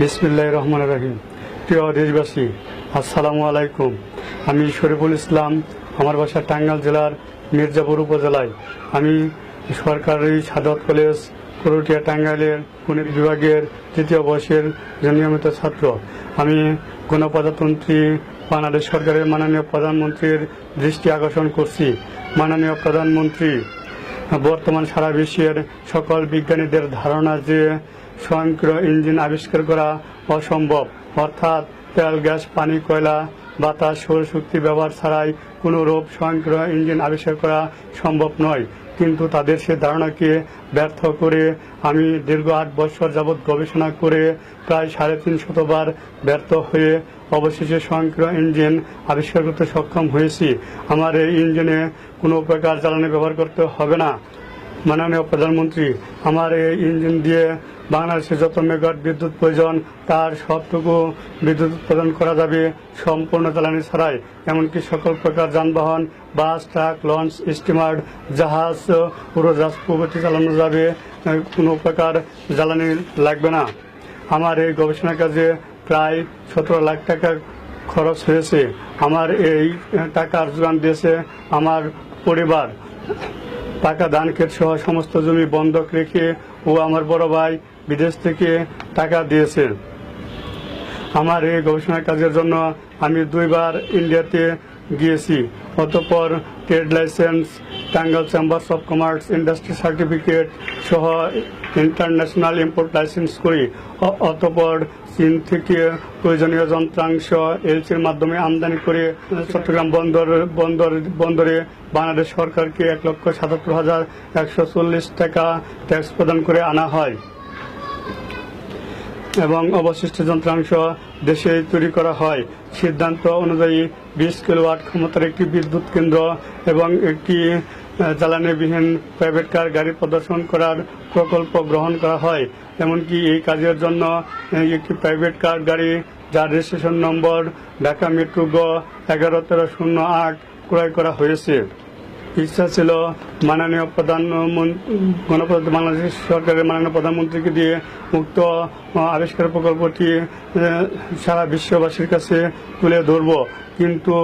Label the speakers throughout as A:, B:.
A: বিসমিল্লাহ রহমান রাহিম প্রিয় দেশবাসী, আসসালামু আলাইকুম। আমি শরীফুল ইসলাম, আমার বাসা টাঙ্গাইল জেলার মির্জাপুর উপজেলায়। আমি সরকারি সাদত কলেজ, করটিয়া টাঙ্গাইলের গণিত বিভাগের তৃতীয় বর্ষের নিয়মিত ছাত্র। আমি গণপ্রজাতন্ত্রী, বাংলাদেশ সরকারের মাননীয় প্রধানমন্ত্রীর দৃষ্টি আকর্ষণ করছি। মাননীয় প্রধানমন্ত্রী, বর্তমান সারা বিশ্বের সকল বিজ্ঞানীদের ধারণা যে স্বয়ংক্রিয় ইঞ্জিন আবিষ্কার করা অসম্ভব। অর্থাৎ তেল, গ্যাস, পানি, কয়লা, বাতাস সৌরশক্তি ব্যবহার ছাড়াই কোনো রূপ স্বয়ংক্রিয় ইঞ্জিন আবিষ্কার করা সম্ভব নয়। কিন্তু তাদের সে ধারণাকে ব্যর্থ করে আমি দীর্ঘ আট বছর যাবৎ গবেষণা করে প্রায় সাড়ে তিন শতবার ব্যর্থ হয়ে অবশেষে স্বয়ংক্রিয় ইঞ্জিন আবিষ্কার করতে সক্ষম হয়েছি। আমার এই ইঞ্জিনে কোনো প্রকার জ্বালানি ব্যবহার করতে হবে না। মাননীয় প্রধানমন্ত্রী, আমার এই ইঞ্জিন দিয়ে বাংলাদেশে যত মেগাওয়াট বিদ্যুৎ প্রয়োজন, তার সবটুকু বিদ্যুৎ উৎপাদন করা যাবে সম্পূর্ণ জ্বালানি ছাড়াই। এমনকি সকল প্রকার যানবাহন, বাস, ট্রাক, লঞ্চ স্টিমার জাহাজ উড়োজাহাজ প্রভৃতি চালানো যাবে। কোনো প্রকার জ্বালানি লাগবে না। আমার এই গবেষণা কাজে প্রায় সতেরো লাখ টাকা খরচ হয়েছে। আমার এই টাকার যোগান দিয়েছে আমার পরিবার। টাকা ক্ষেত সহ সমস্ত জমি বন্ধক রেখে ও আমার বড় ভাই বিদেশ থেকে টাকা দিয়েছে আমার এই গবেষণা কাজের জন্য আমি দুইবার ইন্ডিয়াতে গিয়েছি। অতঃপর trade licence টাঙ্গাল chambers of commerce, industry certificate সহ ইন্টারন্যাশনাল ইম্পোর্ট লাইসেন্স করি। অতঃপর চীন থেকে প্রয়োজনীয় যন্ত্রাংশ এলসির মাধ্যমে আমদানি করে চট্টগ্রাম বন্দর বন্দর, বন্দরে বাংলাদেশ সরকারকে এক লক্ষ সাতাত্তর হাজার একশো চল্লিশ টাকা ট্যাক্স প্রদান করে আনা হয়। এবং অবশিষ্ট যন্ত্রাংশ দেশে তৈরি করা হয়। সিদ্ধান্ত অনুযায়ী বিশ কিলোওয়াট ক্ষমতার একটি বিদ্যুৎ কেন্দ্র এবং একটি জ্বালানিবিহীন প্রাইভেট কার গাড়ি প্রদর্শন করার প্রকল্প গ্রহণ করা হয়। এমনকি এই কাজের জন্য একটি প্রাইভেট কার গাড়ি যার রেজিস্ট্রেশন নম্বর ঢাকা মেট্রো গ এগারো তেরো শূন্য আট ক্রয় করা হয়েছে। ইচ্ছা ছিল মাননীয় প্রধানমন্ত্রী গণপ্রধান বাংলাদেশ সরকারের মাননীয় প্রধানমন্ত্রীকে দিয়ে উক্ত আবিষ্কার প্রকল্পটি সারা বিশ্ববাসীর কাছে তুলে ধরব। কিন্তু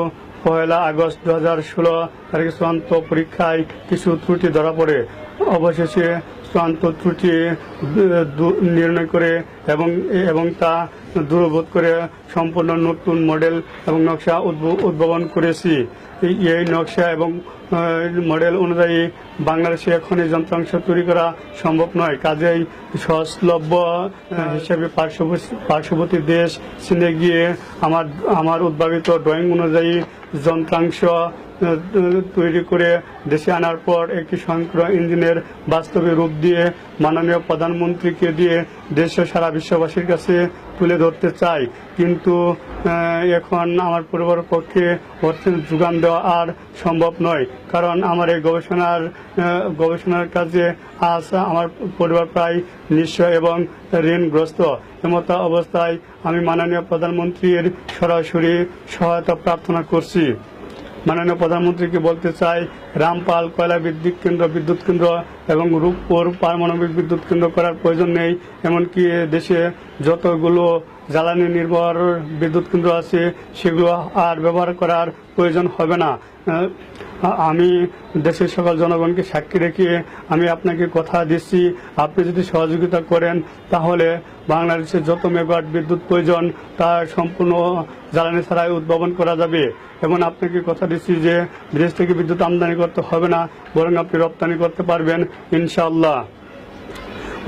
A: পয়লা আগস্ট দু হাজার ষোলো তারিখে চূড়ান্ত পরীক্ষায় কিছু ত্রুটি ধরা পড়ে। অবশেষে চূড়ান্ত ত্রুটি নির্ণয় করে এবং এবং তা দূরবোধ করে সম্পূর্ণ নতুন মডেল এবং নকশা উদ্ভাবন করেছি। এই- নকশা এবং মডেল অনুযায়ী বাংলাদেশে এখন এই যন্ত্রাংশ তৈরি করা সম্ভব নয়। কাজেই সহজলভ্য হিসেবে পার্শ্ববর্তী দেশ চীনে গিয়ে আমার আমার উদ্ভাবিত ড্রয়িং অনুযায়ী যন্ত্রাংশ তৈরি করে দেশে আনার পর একটি স্বয়ংক্রিয় ইঞ্জিনের বাস্তবে রূপ দিয়ে মাননীয় প্রধানমন্ত্রীকে দিয়ে দেশে সারা বিশ্ববাসীর কাছে তুলে ধরতে চাই। কিন্তু এখন আমার পরিবারের পক্ষে অর্থের যোগান দেওয়া আর সম্ভব নয়। কারণ আমার এই গবেষণার গবেষণার কাজে আজ আমার পরিবার প্রায় নিঃস্ব এবং ঋণগ্রস্ত। এমত অবস্থায় আমি মাননীয় প্রধানমন্ত্রীর সরাসরি সহায়তা প্রার্থনা করছি। মাননীয় প্রধানমন্ত্রীকে বলতে চাই রামপাল, কয়লা বিদ্যুৎ কেন্দ্র বিদ্যুৎ কেন্দ্র এবং রূপপুর পারমাণবিক বিদ্যুৎ কেন্দ্র করার প্রয়োজন নেই। এমনকি দেশে যতগুলো জ্বালানি নির্ভর বিদ্যুৎ কেন্দ্র আছে, সেগুলো আর ব্যবহার করার প্রয়োজন হবে না। আমি দেশের সকল জনগণকে সাক্ষী রেখে আমি আপনাকে কথা দিচ্ছি। আপনি যদি সহযোগিতা করেন, তাহলে বাংলাদেশের যত মেগাওয়াট বিদ্যুৎ প্রয়োজন, তা সম্পূর্ণ জ্বালানি ছাড়াই উদ্ভাবন করা যাবে। এবং আপনাকে কথা দিচ্ছি যে বিদেশ থেকে বিদ্যুৎ আমদানি করতে হবে না, বরং আপনি রপ্তানি করতে পারবেন, ইনশাআল্লাহ।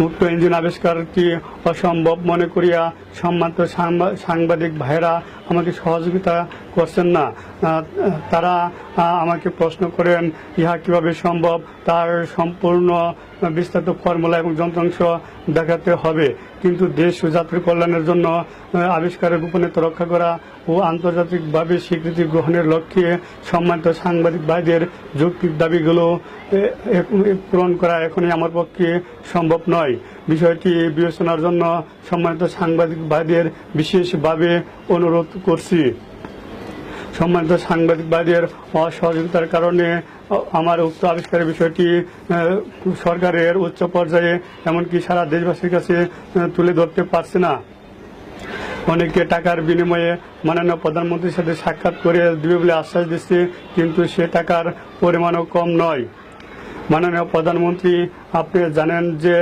A: মুক্ত ইঞ্জিন আবিষ্কারটি অসম্ভব মনে করিয়া সম্মানিত সাংবা- সাংবাদিক ভাইরা আমাকে সহযোগিতা করছেন না। তারা আমাকে প্রশ্ন করেন, ইহা কীভাবে সম্ভব? তার সম্পূর্ণ বিস্তারিত ফর্মুলা এবং যন্ত্রাংশ দেখাতে হবে। কিন্তু দেশ ও যাত্রী কল্যাণের জন্য আবিষ্কারের গোপনীয়তা রক্ষা করা ও আন্তর্জাতিকভাবে স্বীকৃতি গ্রহণের লক্ষ্যে সম্মানিত সাংবাদিক ভাইদের যৌক্তিক দাবিগুলো পূরণ করা এখনই আমার পক্ষে সম্ভব নয়। বিষয়টি বিবেচনার জন্য সম্মানিত সাংবাদিক ভাইদের বিশেষভাবে অনুরোধ করছি। সম্মানিত সাংবাদিক ভাইদের অসহযোগিতার কারণে আমার উক্ত আবিষ্কারের বিষয়টি সরকারের উচ্চ পর্যায়ে এমনকি সারা দেশবাসীর কাছে তুলে ধরতে পারছে না। অনেকে টাকার বিনিময়ে মাননীয় প্রধানমন্ত্রীর সাথে সাক্ষাৎ করে দিবে বলে আশ্বাস দিচ্ছে, কিন্তু সে টাকার পরিমাণও কম নয়। মাননীয় প্রধানমন্ত্রী, আপনি জানেন যে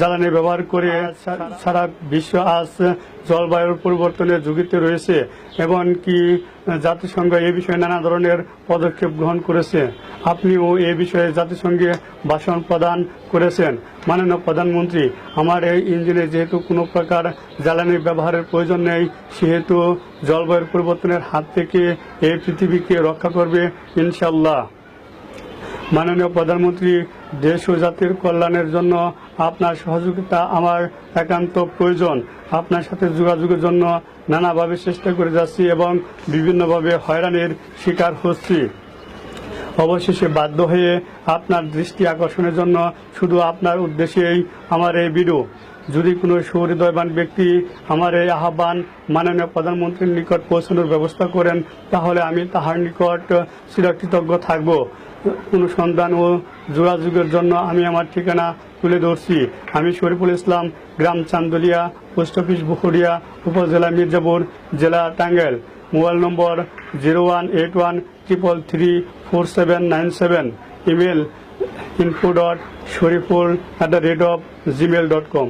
A: জ্বালানি ব্যবহার করে সারা বিশ্ব আজ জলবায়ুর পরিবর্তনের ঝুঁকিতে রয়েছে এবং কি জাতিসংঘ এ বিষয়ে নানা ধরনের পদক্ষেপ গ্রহণ করেছে। আপনিও এ বিষয়ে জাতিসংঘে ভাষণ প্রদান করেছেন। মাননীয় প্রধানমন্ত্রী, আমার এই ইঞ্জিনে যেহেতু কোনো প্রকার জ্বালানি ব্যবহারের প্রয়োজন নেই, সেহেতু জলবায়ুর পরিবর্তনের হাত থেকে এই পৃথিবীকে রক্ষা করবে ইনশাল্লাহ মাননীয় প্রধানমন্ত্রী দেশ ও জাতির কল্যাণের জন্য আপনার সহযোগিতা আমার একান্ত প্রয়োজন। আপনার সাথে যোগাযোগের জন্য নানাভাবে চেষ্টা করে যাচ্ছি এবং বিভিন্নভাবে হয়রানির শিকার হচ্ছি। অবশেষে বাধ্য হয়ে আপনার দৃষ্টি আকর্ষণের জন্য শুধু আপনার উদ্দেশ্যেই আমার এই ভিডিও যদি কোনো সুহৃদয়বান ব্যক্তি আমার এই আহ্বান মাননীয় প্রধানমন্ত্রীর নিকট পৌঁছানোর ব্যবস্থা করেন, তাহলে আমি তাহার নিকট চিরকৃতজ্ঞ থাকব। অনুসন্ধান ও যোগাযোগের জন্য আমি আমার ঠিকানা তুলে ধরছি। আমি শরীফুল ইসলাম, গ্রাম চান্দলিয়া, পোস্ট অফিস বুকুরিয়া উপজেলা মির্জাপুর, জেলা Tangail. Mobile number zero one eight one triple three four seven nine seven. Email info dot Shariful at the rate of Gmail dot com